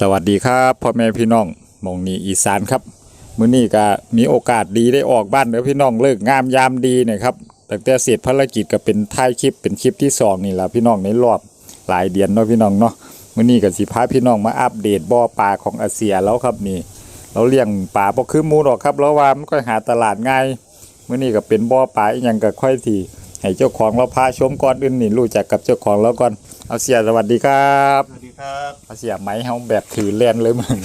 สวัสดีครับพ่อแม่พี่น้องมองนี้อีสานครับมื้อนี้ก็มีโอกาสดีได้ออกบ้านเด้อพี่น้องเลิกงามยามดีนะครับตั้งแต่เสร็จภารกิจก็เป็นท้ายคลิปเป็นคลิปที่สองนี่แหละพี่น้องในรอบหลายเดือนเนาะพี่น้องเนาะมื้อนี้ก็สิพาพี่น้องมาอัปเดตบ่อปลาของอาเซียแล้วครับนี่ เราเลี้ยงปลาบ่คือมูหรอกครับแล้วว่ามันก็หาตลาดง่ายมื้อนี้ก็เป็นบ่อปลาอีหยังก็ค่อยทีให้เจ้าของเราพาชมก่อนอื่นนี่รู้จักกับเจ้าของแล้วก่อนอาเสียสวัสดีครับสวัสดี ครับเอาเสียไหมเฮาแบบถือแลนเลยมึง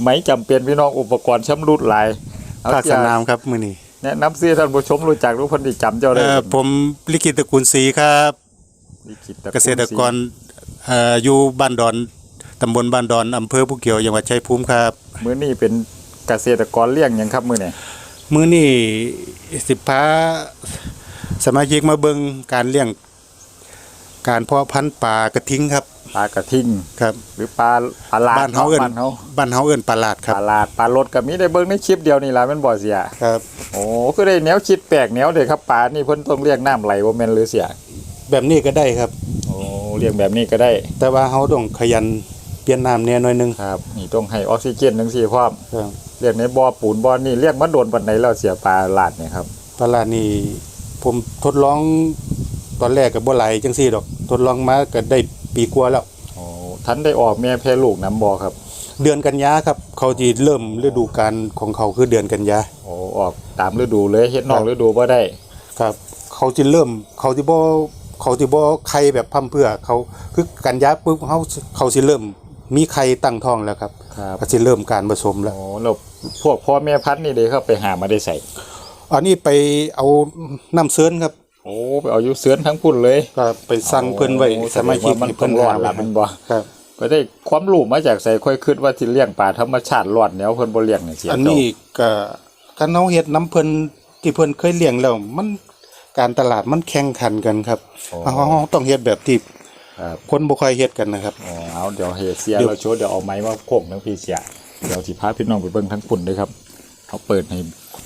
ไหมจำเป็นพี่น้องอุปกรณ์ช้ำรุดหลายเอาภาคเสีสยนามครับมือนี้แนะนำเสียท่านผู้ชมรู้จักรู้เพันธิจำเจ้าได้เอ่อผมลิขิตตระกูลศรีครับลิขิตตะเกษตรกรเอ่ออยู่บ้านดอนตำบลบ้านดอนอำเภอผู้เกี่ยวจังหวัดชัยภูมิครับมื้อนี้เป็นเกษตรกรเลี้ยงหยังครับมื้อนี้มื้อนี้สิบพาสมาชิกมาเบิ่งการเลี้ยง การเพาะพันธุ์ปลากระทิงครับปลากระทิงครับ หรือปลาปลาลาดบ้านเฮาเอิ้นบ้านเฮาบ้านเฮาเอิ้นปลาลาดคปรับลาลาดปลารสก็มีได้เบิ่งในคลิปเดียวนี่ล่ะแม่นบ่เสีย ครับ โอ้คือได้แนวคิดแปลกแนวเด้ครับปลานี่เพิ่นต้องเลี้ยงน้ำไหลบ่แม่นหรือเสีย แบบนี้ก็ได้ครับ โอ้เลี้ยงแบบนี้ก็ได้แต่ว่าเฮาต้องขยันเปลี่ยนน้ำแน่หน่อยหนึงครับ นี่ต้องให้ออกซิเจนจังซี่พร้อมครับเลี้ยงในบ่อปูนบ่อนี่เลี้ยงมาโดนปานใดแล้วเสียปลาลาดเนี่ยครับ ปลาลาดนี่ผมทดลอง ตอนแรกก็บ่ไหลายจังซี่ดอก ทดลองมาก็ได้ปีกว่าแล้วโอ้ทันได้ออกแม่แพร่ลูกน้ำบ่อครับ เดือนกันยาครับ เขาจีเริ่มฤดูกาลของเขาคือเดือนกันยาโอ้ออกตามฤดูเลยเฮ็ดนอกฤดูบ่ได้ ครับ เขาจะเริ่มเขาจะบ่เขาจะบ่ไข่แบบพั่มเพรื่อเขาคือกันยาปุ๊บเขาเขาสิเริ่มมีไข่ตั้งท้องแล้วครับครับก็สิเริ่มการผสมแล้วโอ้แล้วพวกพ่อแม่พันธุ์นี่เด้ครับไปหามาได้ใส่อันนี้ไปเอาน้ำเสือนครับโอ้ไปเอาอยู่เสือนทั้งพุ่นเลยก็ไปสั่งเพิ่นไว้โอ้สมาชิกแดงว่ามันให้เพิ่เพิ่นนรอหาดไว้ละมันบ่ครับไปได้ความรู้มาจากใส่ค่อยคิดว่าสิเลี้ยงปลาธรรมชาติรอดแนวเพิ่นบ่เลี้ยงนี่เสียอันนี้ก็คันเฮาเฮ็ดน้ำเพิ่นที่เพิ่นเคยเลี้ยงแล้วมันการตลาดมันแข่งขันกันครับเฮาเฮาต้องเฮ็ดแบบที่ครับคนบ่ค่อยเฮ็ดกันนะครับอ๋อเอาเดี๋ยวเฮเสียเดี๋ยวเราโชว์เดี๋ยวเอาไม้มาโคกทั้งพี่เสียเดี๋ยวสิพาพี่น้องไปเบิ่งทั้งพุ่นเลยครับเขาเปิดให้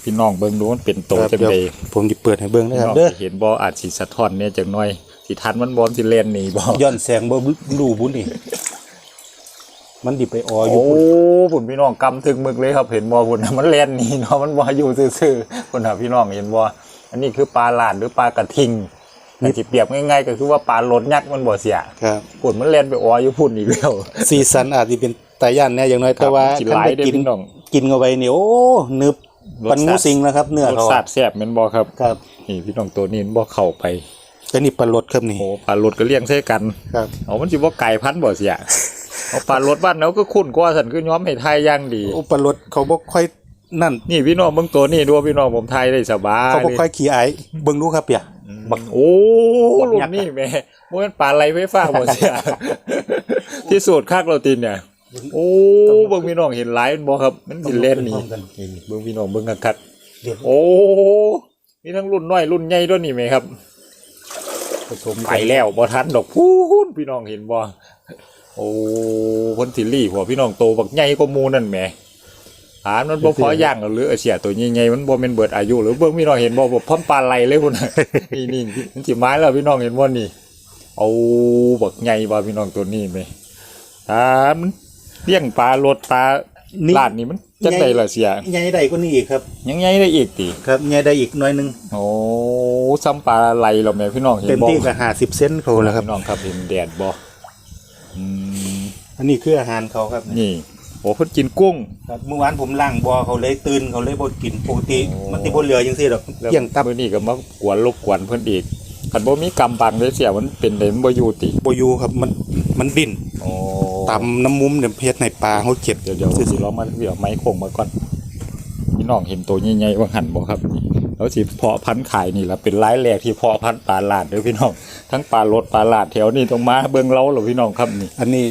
พี่น้องเบิ่งดูมันเป็นโตครับจังเดี๋ยวไดผมจะเปิดให้เบิ่งนะพี่ครับน้องเด้อสิเห็นบ่อาจสิสะท้อนเนี่ยจังน้อยสิทันมันบ่สิเล่นหนี่บ่ย้อนแสงบ่รู้บุญนี่มันดิไปอออยู่โอ้พุ่นพุ่นพี่น้องกำถึงมึกเลยครับเห็นบ่พุ่นน่ะมันเล่นหนี่เนาะมันบ่อยู่ซื่อๆพุ่นน่ะพี่น้องเห็นบ่อันนี้คือปลาหลาดหรือปลากระทิงแต่สิเปรียบง่ายๆก็คือว่าปลาลดยักษ์มันบ่เสียครับพุ่นมันเล่นไปอออยู่พุ่นอีกแล้วสีสันอาจสิเป็นตาย่านแน่อย่างน้อยแต่ว่าสิคันหลายได้เด้อกินพี่น้องกินเข้าไปนี่โอ้นึบ ปันงูสิงนะครับ เนื้อรสเขาชาติแซ่บแม่นบ่ครับ ครับนี่พี่น้องตัวนี้มันบ่เข้าไป แต่นี่ปลารสครับนี่โอ้ปลาลดก็เลี้ยงใส่กัน ครับ เอามันสิบ่ไก่พันธุ์บ่เสีย เอาปลาลดบ้านเราก็คุ้นกว่าสันคือย้อมให้ทายอย่างดีโอ้ปลารสเขาบ่ค่อยนั่น นี่พี่น้องเบิ่งตัวนี้ดูพี่น้องผมทายได้สบายเขาบ่เลยค่อยขี้อายเบิ่งดูครับเปีย บักโอ้บักรุ่ยันกษ์ นี่แม่บ่แม่นปลาไหลไฟฟ้าบ่เสีย ที่สุดคักเราตินเนี่ย โอ้เบิ่งพี่น้องเห็นหลายมันบ่ครับ มันสิเล่นนี่นี่เบิ่งพี่น้องเบิ่งคักเดี๋ยวๆโอ้มีทั้งรุ่นน้อยรุ่นใหญ่ด้วยนี่แม่ครับผสมไปแล้วบ่ทันดอกพูนพี่น้องเห็นบ่โอ้เพิ่นสิรีหัวพี่น้องโตบักใหญ่กว่าหมู่นั่นแหมหามันบ่พอย่างหรือเสียตัวใหญ่ๆมันบ่แม่นเบิดอายุหรือเบิ่งพี่น้องเห็นบ่บ่พร้อมปลาไหลเลยพุ่นน่ะนี่นี่มันสิไม้แล้วพี่น้องเห็นบ่นี่เอาบักใหญ่บ่พี่น้องตัวนี้แหมอ่ามัน เลี้ยงปลาโลดปลาลาดนี่มันจังไดล่ะเสีย ใหญ่ได้กว่านี้อีกครับยังใหญ่ได้อีกติครับใหญ่ได้อีกหน่อยหนึงโอ้ซ้ำปลาไหลแล้วแม่พี่น้องเห็นเต็มบ่ที่ก็50เซนเขาแล้วครับ พี่น้องครับเห็นแดดบ่อืมอันนี้คืออาหารเขาครับนี่โอ้เพิ่นกินกุ้ง ครับเมื่อวานผมล้างบ่อเขาเลยตื่นเขาเลยบ่กินปกติโอ้ มันสิบ่เหลือจังซี่ดอกแล้วเที่ยงตับมื้อนี้ก็มากวนรบกวนเพิ่นอีกคันบ่มีกำบังเลยเสียมันเป็นได้มันบ่อยู่ติบ่อยู่ครับมันมันดิ้นโอ้ ตำน้ำมุมเนี่ยเฮ็ดให้ปลาเขาเจ็บเดี๋ยวเดี๋ยวสิลองมาเดี๋ยวไม้โคงมาก่อนพี่น้องเห็นตัวใหญ่ๆว่าหันบ่ครับนี่แล้วสิเพาะพันธุ์ขายนี่ล่ะเป็นรายแรกที่เพาะพันธุ์ปลาลาดเด้อพี่น้องทั้งปลาลดปลาลาดแถวนี้ต้องมาเบิ่งเราเหรอพี่น้องครับนี่ อันนี้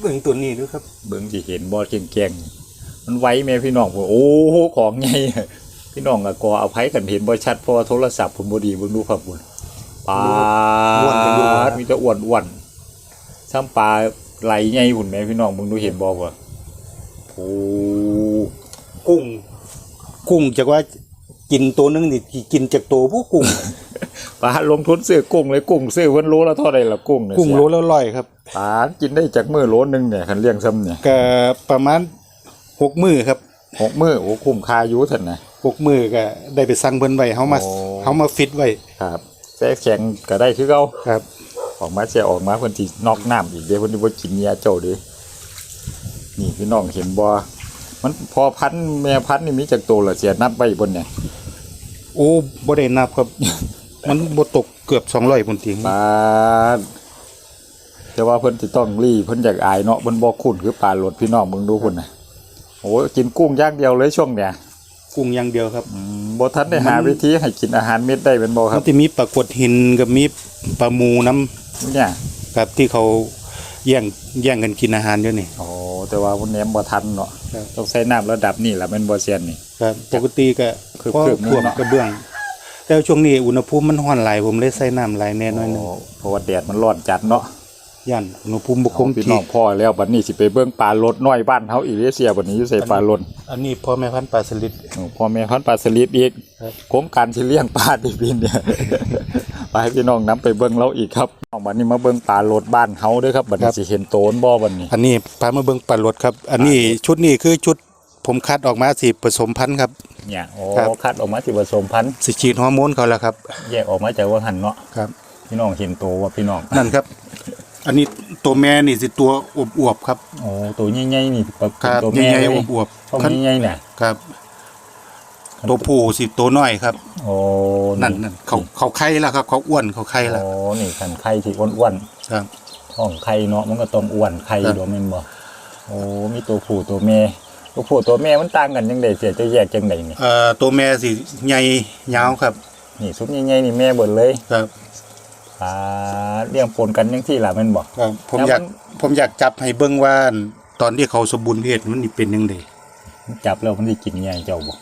เบิ่งตัวนี้ดูครับ เบิ่งสิเห็นบ่แกงๆมันไว้แม่พี่น้องว่าโอ้โหของใหญ่พี่น้องก็กอเอาไผกันเห็นบ่ชัดเพราะว่าโทรศัพท์ผมบ่ดีเบิ่งดูครับพุ่นปลาอ้วนกันอยู่นะมีแต่อ้วนๆซ้ำปลา ไหลใหญ่พุ่นแม่พี่น้องเบิ่งดูเห็นบ่ว่าโอ้กุ้ง กุ้งจากว่ากินตัวนึงนี่กินจากตัวผู้กุ้งปลาลงทุนซื้อกุ้งเลยกุ้งซื้อเพิ่นรู้แล้วเท่าใดล่ะกุ้งเนี่ยกุ้งเสียโลละร้อยครับปลากินได้จากมือโหลนึงเนี่ยคันเลี้ยงซ้ำเนี่ยก็ประมาณหกมือครับหกมือโอ้คุ้มค่าอยู่ท่านนะหกมือก็ได้ไปสั่งเพิ่นไว้เฮามาโอ้เฮามาฟิตไว้ครับแซ่แข็งก็ได้คือเก่าครับ ออกมาเสียออกมาเพิ่นสินอกน้ำอีกเด้เพิ่นสิบ่กินเมียเจ้าเด้นี่พี่น้องเห็นบ่มันพอพันธุ์แม่พันธุ์นี่มีจักตัวละเสียนับไว้บนเนี่ยโอ้บ่ได้นับครับ มันบ่ตกเกือบ200พุ่นติงปลาแต่ว่าเพิ่นสิต้องรีเพิ่นอยากอายเนาะเพิ่นบ่คุ้นคือปลาหลดพี่น้องมึงดูพุ่นน่ะโอ้กินกุ้งอย่างเดียวเลยช่วงเนี้ยกุ้งอย่างเดียวครับอืมบ่ทันได้หาวิธีให้กินอาหารเม็ดได้เป็นบ่คมัรันบจะมีปลากดหินกับมีปลาหมูน้ำ เนี่ยครับที่เขาแย่งแย่งกันกินอาหารอยู่นี่ โอ้แต่ว่าพุ่นแหนมบ่ทันเนาะครับ ต้องใช้น้ำระดับนี้ล่ะแม่นบ่เซียนนี่ ครับ ปกติก็คือพอเคลือบท่วมเนาะ กระเบื้อง แต่ช่วงนี้อุณหภูมิมันร้อนหลายผมเลยใส่น้ำหลายแน่น้อยหนึงโเพราะว่าแดดมันร้อนจัดเนาะย่านอุณหภูมิบ่คของงพี่ที่น้องพ่อแล้วบัดนี้สิไปเบิ่งปลาลดน้อยบ้านเฮาอีกเด้เสียบัดนี้อยู่ใส่ปลาลดอันนี้พ่อแม่พันธุ์ปลาสลิด โอ้พ่อแม่พันธุ์ปลาสลิดอีกครับ โครงการสิเลี้ยงปลาดีปีเนี่ย ไปให้พี่น้องนํไปเบิ่งเราอีกครับเอา บัดนี้มาเบิ่งปลาลดบ้านเฮาเด้อครับบัดนี้สิเห็นโตนบ่บัดนี้ อันนี้พามาเบิ่งปลาลดครับ อันนี้ชุดนี้คือชุดผมคัดออกมาสิผสมพันธุ์ครับ เนี่ยโอ้ครับ คัดออกมาสิผสมพันธุ์สิฉีดฮอร์โมนเขาแล้วครับแยกออกมาจากว่าหันเนาะครับ พี่น้องเห็นโตว่าพี่น้องนั่นครับ อันนี้ตัวแม่นี่สิตัวอวบๆครับ โอ้ตัวใหญ่ๆนี่ปลาครับตัวแม่ใหญ่เลยๆอวบตัวๆคันใหญ่ๆเนี่ยครับ ตัวผู้สิตัวน้อยครับโอ้นั่นนั่นเขาเขาไข่แล้วครับ เขาอ้วนเขาไข่แล้วโอ้นี่คันไข่ที่อ้วนๆครับท้องไข่เนาะมันก็ต้องอ้วนไข่ครับโดแม่นบ่โอ้มีตัวผู้ตัวแม่ตัวผู้ตัวแม่มันต่างกันจังได๋เสียจะแยกจังไดนี่เอ่อตัวแม่สิใหญ่ยาวครับ นี่ซุปใหญ่ๆนี่แม่เบิดเลยครับอ่าเลี้ยงปนกันจังที่ล่ะแม่นบ่ครับผมแล้วอยากมันผมอยากจับให้เบิ่งว่าตอนที่เขาสมบูรณ์เพศมันนี่เป็นยังไงจับแล้วมันสิกินใหญ่เจ้าบ่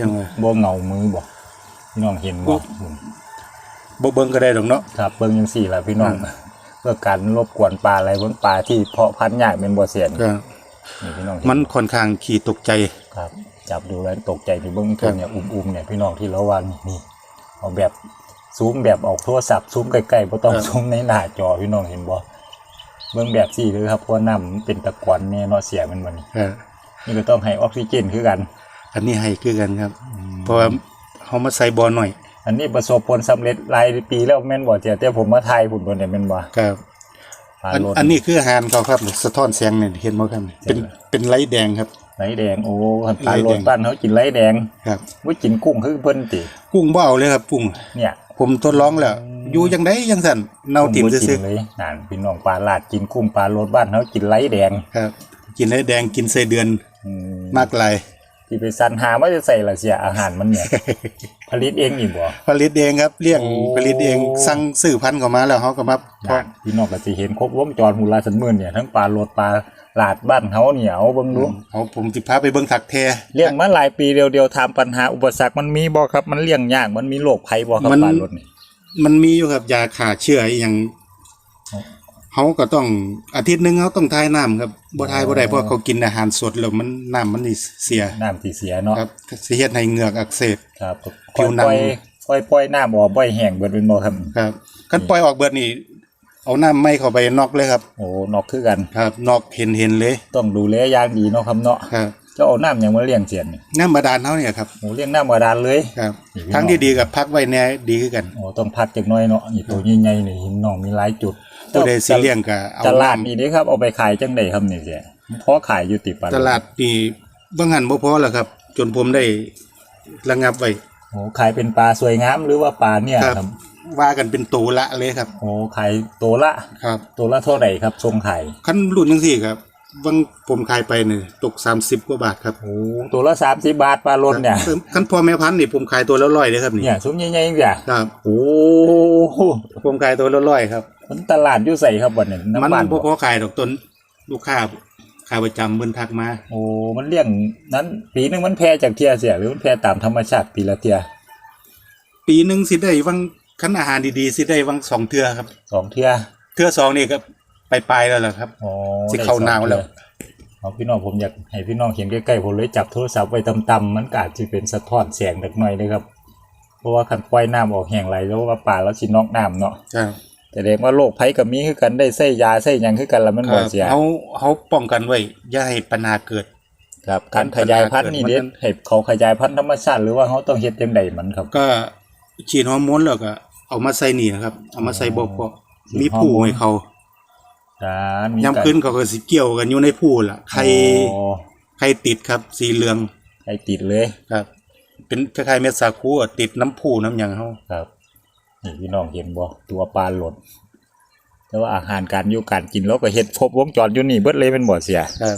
ยังไงบ่เงามือบ่พี่น้องเห็นบ่บ่เบิ่งก็ได้ดอกเนาะครับเบิ่งจังซี่ล่ะพี่น้องเพื่อการรบกวนปลาอะไรเบิ่งปลาที่เพาะพันธุ์ยากเป็นบ่เสียนก็นี่พี่น้องเห็นมันค่อนข้างขี้ตกใจครับ จับดูแล้วตกใจที่เบิ่งตัวเนี่ยอุ้มๆเนี่ยพี่น้องที่เราว่านี่นี่เอาแบบซูมแบบออกโทรศัพท์ซูมใกล้ๆบ่ต้องครับซูมในหน้าจอพี่น้องเห็นบ่เบิ่งแบบสี่เลยครับเพราะว่าน้ำมันเป็นตะกอนแน่เนาะเสียมันบ่นี่เออนี่ก็ต้องให้ออกซิเจนคือกัน อันนี้ให้คือกันครับ เพราะว่าเขามาใส่บอลหน่อย อันนี้ประสบผลสำเร็จหลายปีแล้วแม่นบ่เจ้าแต่ผมมาถ่ายพุ่นบ่เนี่ยแม่นบ่ครับปลาอันโลดอันนี้คืออาหารเขาครับสะท้อนแสงเนี่ยเห็นไหมครับเป็นเป็นไลท์แดงครับไหลแดงโอ้คันปลาโลดไหลแดงบ้านเขากินไหลแดงครับบ่กินกุ้งคือเพิ่นติกุ้งบ่เอาเลยครับกุ้งเนี่ย ผมทดลองแล้วอยู่ยังไดยังสั่นเน่าติ่มผมบ่ซื่กิอนเลยนั่นพี่น้องปลาลาดกินกุ้งปลาโลดบ้านเขากินไหลแดงๆครับ กินไลท์แดงกินไส้เดือนอืมมากลาย ที่ไปสันหาว่าจะใส่ละเสียอาหารมันเนี่ยผลิตเองนี่บ่ผลิตเองครับเลี้ยงโอ้ผลิตเองสั่งซื้อพันธุ์เข้ามาแล้วเขาก็มาเพาะนั่นพี่น้องก็สิเห็นครบวงจรหูลาสันหมื่นเนี่ยทั้งปลาโลดปลาลาดบ้านเฮาเนี่ยเอาเบิ่งดูเอาผมสิพาไปเบิ่งถักแท้เลี้ยงมาหลายปีเดียวๆถามปัญหาอุปสรรคมันมีบ่ครับมันเลี้ยงยากมันมีโรคภัยบ่ครับมันปลาโลดนี่มันมีอยู่ครับยาฆ่าเชื้ออหย่างอ๋อ เขาก็ต้องอาทิตย์หนึงเขาต้องทายน้ำครับบ่ทายบ่ได้เพราะเขากินอาหารสดแล้วมันน้ำมันนี่เสียน้ำที่เสียเนาะครับสิเฮ็ดให้เหงือกอักเสบครับผิวหนังปล่อยปล่อยปล่อยน้ำออกบ่อยแห้งเบิดเป็นบ่ครับครับคันปล่อยออกเบิดนี่เอาน้ำไหม้เข้าไปนอกเลยครับ โอ้นอกคือกันครับ นอกเห็นเห็นเลย ต้องดูแลอย่างดีเนาะครับเนาะครับเจะเอาน้ำหยังมาเลี้ยงเสียนนี่น้ำบาดาลเฮาเนี่ยครับโอ้เลี้ยงน้ำบาดาลเลยครับนี่พี่น้องทั้งที่ดีกับพักไว้แน่ดีคือกันโอ้ต้องพักจักหน้อยเนาะนี่ตัวใหญ่ๆนี่เห็นน้องมีหลายจุด ผู้ใดสิเลี้ยงก็เอาตลาดน้ำนี่เด้ครับเอาไปขายจังไดครับนี่เสียพอขายอยู่ติปลาตลาดนี่บางหันบ่พอแล้วครับ จนผมได้ระงับไว้โอ้ขายเป็นปลาสวยงามหรือว่าปลาเนี่ยครับครับว่ากันเป็นตัวละเลยครับโอ้ขายตัวละครับตัวละเท่าไหร่ครับทรงขายคันรุ่นจังซี่ครับบางผมขายไปนี่ตก30กว่าบาทครับโอ้ตัวละสามสิบบาทปลาลดเนี่ยครับคันพ่อแม่พันธุ์นี่ผมขายตัวละร้อยเลยครับนี่เนี่ยซุ้มใหญ่ๆเนี่ยครับโอ้ผมขายตัวละร้อยครับ มันตลาดอยู่ใส่ครับวันนี้มันน้ำบ้านบ่บ่พอขายดอกต้นลูกค้าขาประจำเพิ่นทักมาโอ้ มันเลี้ยงนั้นปีหนึงมันแพร่จากเทียเสียหรือมันแพร่ตามธรรมชาติปีละเทียปีหนึงสิได้วังคันอาหารดีๆสิได้วังสองเทื่อครับ สองเทียเทื่อสองนี่ก็ไปปลายแล้วล่ะครับอ๋อสิเข้าหนาวแล้วเอาพี่น้องผมอยากให้พี่น้องเห็นใกล้ๆผมเลยจับโทรศัพท์ไว้ต่ำๆมันก็อาจจะเป็นสะท้อนแสงเล็กน้อยเลยครับ เพราะว่าขันปล่อยน้ำออกแห้งไหลแล้วว่าป่าแล้วสินอกน้ำเนาะ ครับ แสดงว่าโรคภัยก็มีคือกันได้ใส่ยาใส่หยังคือกันแล้วมันบ่เสียเขาเขาป้องกันไว้อย่าให้ปัญหาเกิด ครับ การขยายพันธุ์นี่เด็ดให้เขาขยายพันธุ์ธรรมชาติหรือว่าเขาต้องเฮ็ดจังไดมันครับ ก็ฉีดฮอร์โมนแล้วก็เอามาใส่นี่นะครับ เอามาใส่บ่อเพาะฉีดมีผู้ฮอร์โมนให้เขาการยามขึ้นเขาก็สิเกี่ยวกันอยู่ในผู้ล่ะไข่โอ้ไข่ติดครับ สีเหลืองไข่ติดเลยครับ เป็นคล้ายๆเม็ดสาคูอะติดน้ำผู้น้ำหยังเฮาครับ นี่พี่น้องเห็นบ่ตัวปลาหล่นแต่ว่าอาหารการอยู่การกินเราก็เฮ็ดครบวงจรอยู่นี่เบิดเลยเป็นบ่เสียครับ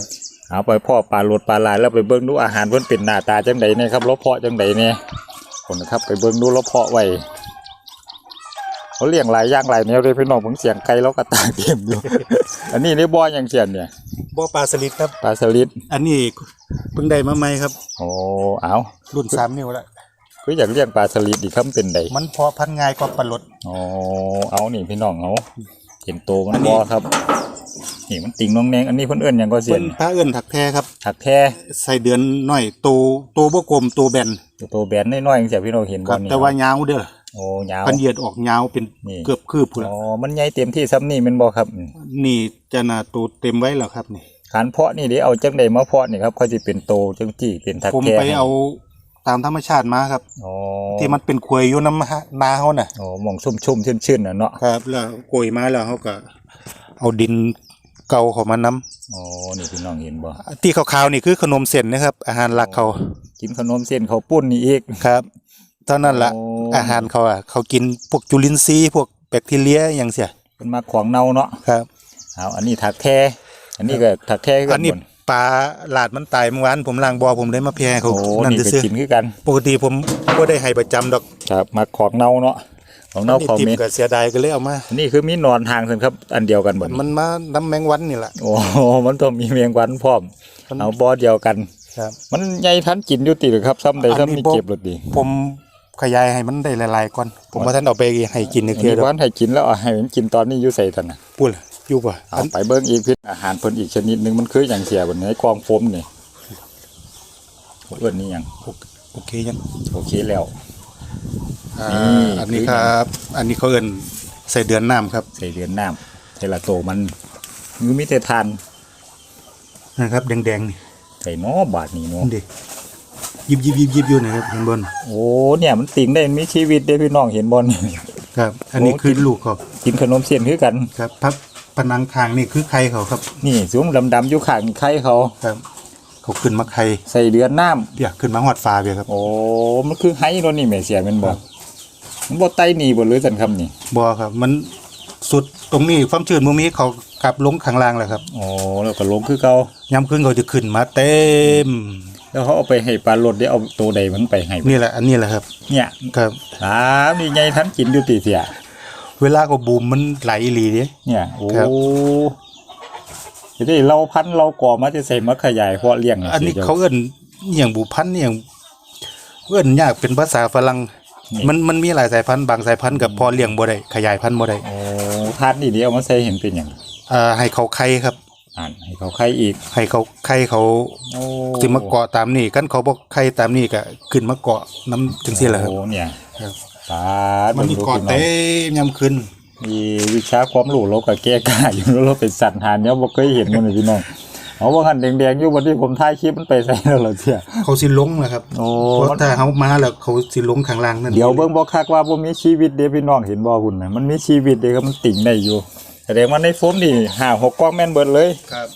เอาไปพ่อปลาหลดปลาลายแล้วไปเบิ่งดูอาหารเพิ่นเป็นหน้าตาจังใดเนี่ยครับเราเพาะจังใดเนี่ยคนนะครับไปเบิ่งดูเราเพาะไว้เขาเลี้ยงหลายอย่างหลายแนวเลยพี่น้องผมเสียงไก่แล้วก็ตาเต็มอยู่ อันนี้ในบ่อยังเสียนเนี่ยบ่อปลาสลิดครับปลาสลิดอันนี้เพิ่งได้มาใหม่ครับโอ้เอารุ่น3นิ้วแล้ว คืออยากเลี้ยงปลาสลิดอีกคำเป็นใดมันเพาะพันธุ์ง่ายกว่าปลาลดโอ้เอานี่พี่น้องเอาเห็นโตมัอันนนี้บ่ครับนี่มันติ่งน้องแนงอันนี้เพิ่นเอิ้นหยังก็เสียเพิ่นนพาเอิ้นถักแท้ครับถักแท้ใส่เดือนน้อยโตโตบ่กลมโตแบนโตแบนน้อยๆจังซี่พี่น้องเห็นคบ่รับนี่แต่ว่ายาวเด้อโอ้ยาวพันเหยียดออกยาวเป็นนี่เกือบคืบพุ่นอ๋ละอมันใหญ่เต็มที่ซ้ำนี่แมันบ่ครับอืมนี่จะน่าโตเต็มไว้แล้วครับนี่การเพาะนี่เดี๋ยวเอาจังไดมาเพาะนี่ครับเขาสิเป็นโตจังจี้เป็นทักผมแก่ไปเอา ตามธรรมชาติมาครับอ๋อที่มันเป็นควยอยู่น้ำนาเฮาน่ะอ๋อหมองชุ่มๆชื้นๆน่ะเนาะครับ แล้วโกยมาแล้วเฮาก็ เอาดินเก่าเข้ามานํอ๋อนี่พี่น้องเห็นบ่ที่ขาวๆนี่คือขนมเส้นนะครับ อาหารหลักเขากินขนมเส้นข้าวปุ้นนี่อีกครับเท่านั้นละโอ้อาหารเขาอะเขากินพวกจุลินทรีย์พวกแบคทีเรียอย่างเสียเป็นมาของเน่าเนาะครับเอาอันนี้ทักแท้อันนี้ก็ทักแท้คืออักันนนี้หมด ปลาหลาดมันตายเมื่อวานผมล้างบ่อผมได้มาแพร่เขาโอ้นั่นนี่ก็ซื่อกินคือกันๆปกติผมบ่ได้ให้ประจำดอกครับมาของเน่าเนาะของเน่านี่ของทิมเม็ดก็เสียดายก็เลยเอามาอันนี้คือมีหนอนทางซั่นครับ อันเดียวกันหมดมันมาน้ำแมงวันนี่แหละ โอ้มันต้องมีเมียงวันพร้อม มัน เอาบ่อเดียวกัน ครับ มันใหญ่ทันกินอยู่ติหรือครับซ้ำใดอันนี้ซ้ำนี่บ่ เก็บรถดีผมขยายให้มันได้หลายๆก่อน ผมว่าท่านเอาไปให้กินอีอักนเทียนี้ดอกวันให้กินแล้วเอาให้มันกินตอนนี้อยู่ใส่ทันน่ะพูด อยู่ป่ะเอาไปเบิ่งอีกพิษอาหารเพิ่นอีกชนิดหนึงมันคืออย่างเสียบนในกองโฟมนี่เอิ้นนี่หยังโอเคยังโอเคแล้วอ่านี่อันนี้ครับ อันนี้เขาเอิ้นใส่เดือนน้ำครับ ใส่เหรียญน้ำใส่ละโตมันอยู่มีแต่ทานนะครับ แดงๆนี่ใส่น้อบาทนี่เนาะนี่ดิยิบยิบยิบยิบอยู่นะครับเห็นบนโอ้เนี่ยมันติ่งได้มันมีชีวิตได้พี่น้องเห็นบ่นี่ครับ อันนี้โอ้คือลูกเขากินขนมเส้นคือกันครับพับ ผนังคางนี่คือไข่เขาครับ นี่สูงดำๆอยู่ข้างไข่เขา ครับ เขาขึ้นมาไข่ใส่เดือนน้ำเปียกขึ้นมาหอดฟ้าเปียครับ โอ้มันคือไห้ตัวนี้แม่เสียแมันบ่มันบ่ไตหนีบ่หรือสันคำนี่บ่ครับ มันสุดตรงนี้ความชื้นมุมนี้เขากลับลงข้างล่างแล้วครับโอ้แล้วก็ลงคือเก่ายามขึ้นเขาจะขึ้นมาเต็ม แล้วเขาเอาไปให้ปลาลดได้เอาตัวใดมันไปให้นี่แหละ อันนี้แหละครับ เนี่ยครับสามนี่ไงทันกินอยู่ติเสีย เวลาก็บูมมันไหลอีหลีเด้เนี่ย โอ้ครับ ทีนี้เราพันธุ์เราก่อมาจะใส่มาขยายเพาะเลี้ยงอันนี้สิจ้เขาเอิ้นอหย่างบูพันธุ์อหย่างเอิ้นยากเป็นภาษาฝรั่งนี่มันมันมีหลายสายพันธุ์บางสายพันธุ์กับพอเลี้ยงบ่ได้ขยายพันธุ์บ่ได้โอ้ทานนี่เดียวเอามาใส่เห็นเป็นหยังอ่าให้เขาไข่ครับ อ่านให้เขาไข่อีกให้เขาไข่เขาโอ้สิมาเกาะตามนี่กันเขาบ่ไข่ตามนี่ก็ขึ้นมาเกาะน้ำจังซี่แหละครับ โอ้เนี่ย ครับปลามันมีบิ่งดูเกาะพี่น้องเต็มยามขึ้นมีวิชาความรู้เราก็แก้กล้าอยู่แล้วเราเป็นสัตว์หานเนี่ยบ่เคยเห็นมันเลยพี่น้องเอาว่าหันแดงๆอยู่วันที่ผมถ่ายคลิปมันไปใส่แล้วเหรอเสียเขาสิลงนะครับโอ้เพราะถ้าเฮามาแล้วเขาสิลงข้างล่างนั่นเดี๋ยวเบิ่งบ่คักว่าบ่มีชีวิตเด้พี่น้องเห็นบ่หุ่นน่ะมันมีชีวิตเด้ครับมันติ่งได้อยู่แสดงว่าในโฟมนี่ห้าหกกล้องแม่นเบิดเลยครับ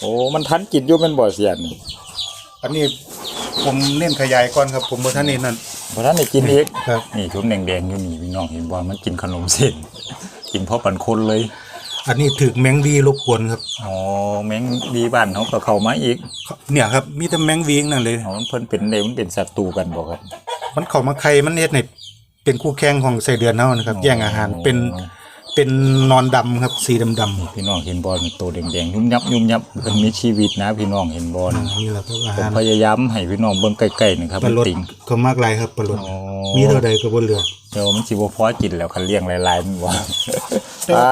โอ้มันทันกินอยู่แม่นบ่เสียนี่ อันนี้ผมเน้นขยายก่อนครับ ผมบ่ทันเน้นนั่นบ่ทันได้กินอีกครับ นี่ชุดแดงๆอยู่นี่พี่น้องเห็นบ่มันกินขนมเส้นกินเพราะปันคนเลยอันนี้ถึกแมงวีรบกวนครับอ๋อแมงดีบ้านเขาก็เข้ามาอีกเนี่ยครับมีแต่แมงวีนั่นเลย เอามันเพิ่นเป็นได้มันเป็นศัตรูกันบ่ครับ มันเข้ามาไข่มันเฮ็ดให้เป็นคู่แข่งของไส้เดือนเฮานะครับ แย่งอาหารเป็น เป็นนอนดำครับ สีดำๆพี่น้องเห็นบอลตัวแดงๆยุ่มยับยุ่มยับมันมีชีวิตนะ พี่น้องเห็นบอลอ่านี่แหละครับอาผมหารพยายามให้พี่น้องเบิ่งใกล้ๆนะครับปลามันลดติ่ง ก็มากหลายครับปลาลดอ๋อ มีเท่าใดก็บ่เหลือเดี๋ยวมันสิบ่พอกินแล้วคันเลี้ยงหลายๆมันว่าอ่า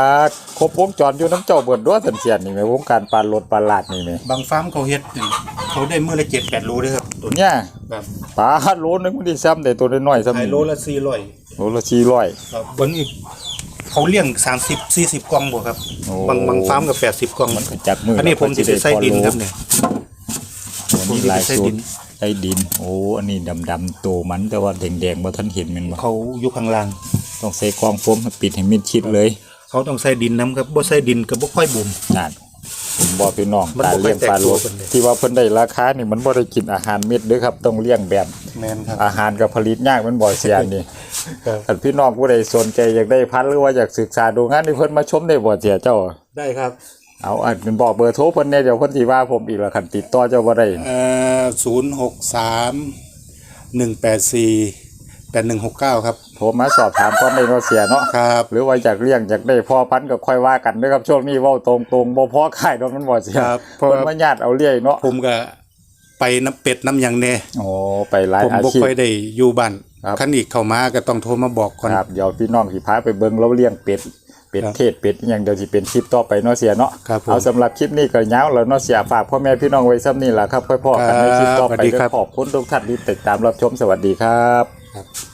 ครบวงจรอยู่น้ำเจ้าเบิดด้วยสันเสียนนี่แม่วงการปลาลดปลาลาดนี่แม่บางฟาร์มเขาเฮ็ดนี่เขาได้มื้อละ7 8โลเด้อครับตัวนี้เนี่ยครับปลาโลนึงมันได้ซ้ำได้ตัวน้อยๆซ้ำขายนี่โลละ400โลละ400ครับวันนี้ เขาเลี้ยง30 40กล่องบ่ครับโอ้ บางบางฟาร์มก็80กล่องมันก็จักมืออันนี้ผมสิไปใส่ดินครับเนี่ยโอ้นี่หลายผมสิไปใส่สูดิตรนใส่ดิน โอ้อันนี้ดำๆโตมันแต่ว่าแดงๆบ่ทันเห็นแมันบ่เขาอยู่ข้างล่าง ต้องใส่กรองโฟมให้ปิดให้มิดชิดเลยเขาต้องใส่ดินน้ำครับบ่ใส่ดินก็บ่ค่อยบุ่มนั่น ผมบอกพี่น้องมันบ่ตาเลี้ยงปลาโลค่อยแตกตัวกันเลยที่ว่าเพิ่นได้ราคานี่มันบ่ได้กินอาหารเม็ดเด้อครับ ต้องเลี้ยงแบบ แม่นครับ อาหารกับผลิตยากมันบ่เสียนี่ครับ ถ้าพี่น้องผู้ใดสนใจอยากได้พันธุ์หรือว่าอยากศึกษาดูงานนี่เพิ่นมาชมได้บ่เสียเจ้า ได้ครับเอาอันบอกเบอร์โทรเพิ่นเนี่ยเดี๋ยวเพิ่นสิว่าผมอีกละคันติดต่อเจ้าบ่ได้ เอ่อ 063 184 8169ครับ โทรมาสอบถามก่อนได้เนาะเสียเนาะครับ หรือว่าอยากเลี้ยงอยากได้พ่อพันธุ์ก็ค่อยว่ากันเด้อครับช่วงนี้เว้าตรงๆบ่พอขายดอกมันบ่เสียครับเพราะเพิ่นมาญาติเอาเลี้ยงเนาะผมก็ไปน้ำเป็ดน้ำหยังแน่โอ้ไปหลายผมอาบ่ชีพ ค่อยได้อยู่บ้านครับ คันอีกเข้ามาก็ต้องโทรมาบอกก่อน ครับเดี๋ยวพี่น้องสิพาไปเบิ่งเราเลี้ยงเป็ดเป็ดครับเทศเป็ดอหยังเดี๋ยวสิเป็นคลิปต่อไปเนาะเสียเนาะครับผมเอาสำหรับคลิปนี้ก็ยาวแล้วเนาะเสียฝากพ่อแม่พี่น้องไว้ซ้ำนี่ล่ะครับค่อยพอกันในคลิปต่อไปครับสวัสดีเด้ครัอบขอบคุณทุกท่านที่ติดตามรับชมสวัสดีครับ ครับ